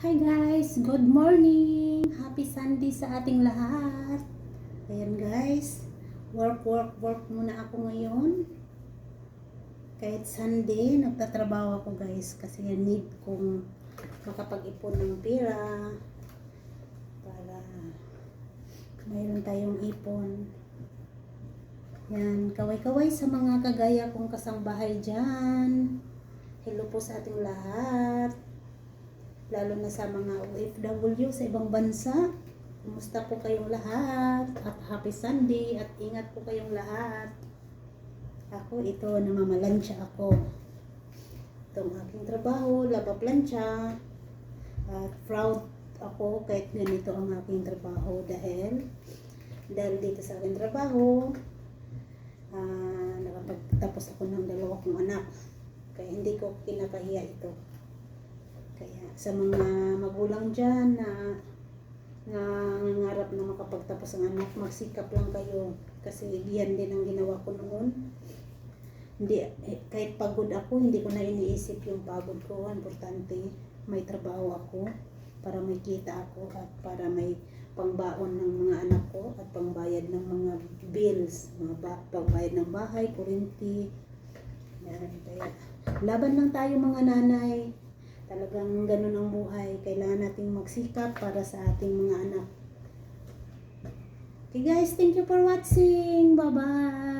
Hi guys! Good morning! Happy Sunday sa ating lahat! Ayan guys, work, work, work muna ako ngayon. Kahit Sunday, nagtatrabaho ako guys kasi need kong makapag-ipon ng pera para mayroon tayong ipon. Yan, kaway-kaway sa mga kagaya kong kasambahay dyan. Hello po sa ating lahat lalo na sa mga OFW sa ibang bansa. Kumusta po kayong lahat? At happy Sunday at ingat po kayong lahat. Ako ito, namamalansya ako. Itong aking trabaho, laba plancha. At proud ako kahit ganito ang aking trabaho dahil dahil dito sa aking trabaho ah nakapagtapos ako ng dalawa kong anak. Kaya hindi ko kinakahiya ito. Kaya sa mga magulang dyan na nangangarap na makapagtapos ang anak, magsikap lang kayo. Kasi yan din ang ginawa ko noon. Hindi, eh, kahit pagod ako, hindi ko na iniisip yung pagod ko. Importante, may trabaho ako para may kita ako at para may pangbaon ng mga anak ko at pangbayad ng mga bills, mga ba- pangbayad ng bahay, kurinti. Yan, kaya laban lang tayo mga nanay. Talagang ganun ang buhay. Kailangan nating magsikap para sa ating mga anak. Okay guys, thank you for watching. Bye-bye.